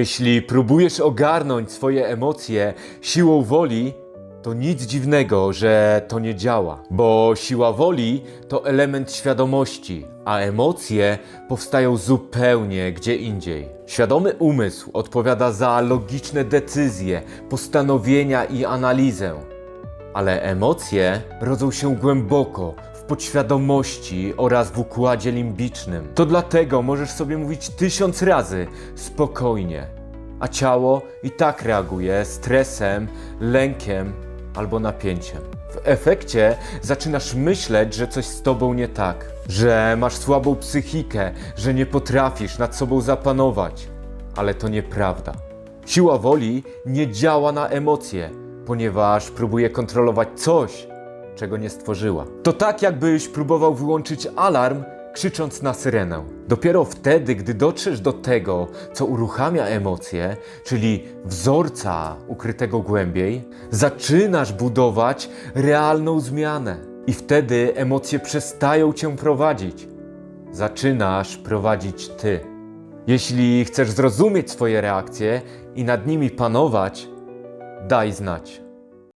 Jeśli próbujesz ogarnąć swoje emocje siłą woli, to nic dziwnego, że to nie działa, bo siła woli to element świadomości, a emocje powstają zupełnie gdzie indziej. Świadomy umysł odpowiada za logiczne decyzje, postanowienia i analizę, ale emocje rodzą się głęboko podświadomości oraz w układzie limbicznym. To dlatego możesz sobie mówić tysiąc razy spokojnie, a ciało i tak reaguje stresem, lękiem albo napięciem. W efekcie zaczynasz myśleć, że coś z tobą nie tak, że masz słabą psychikę, że nie potrafisz nad sobą zapanować. Ale to nieprawda. Siła woli nie działa na emocje, ponieważ próbuje kontrolować coś, czego nie stworzyła. To tak, jakbyś próbował wyłączyć alarm, krzycząc na syrenę. Dopiero wtedy, gdy dotrzesz do tego, co uruchamia emocje, czyli wzorca ukrytego głębiej, zaczynasz budować realną zmianę. I wtedy emocje przestają cię prowadzić. Zaczynasz prowadzić ty. Jeśli chcesz zrozumieć swoje reakcje i nad nimi panować, daj znać.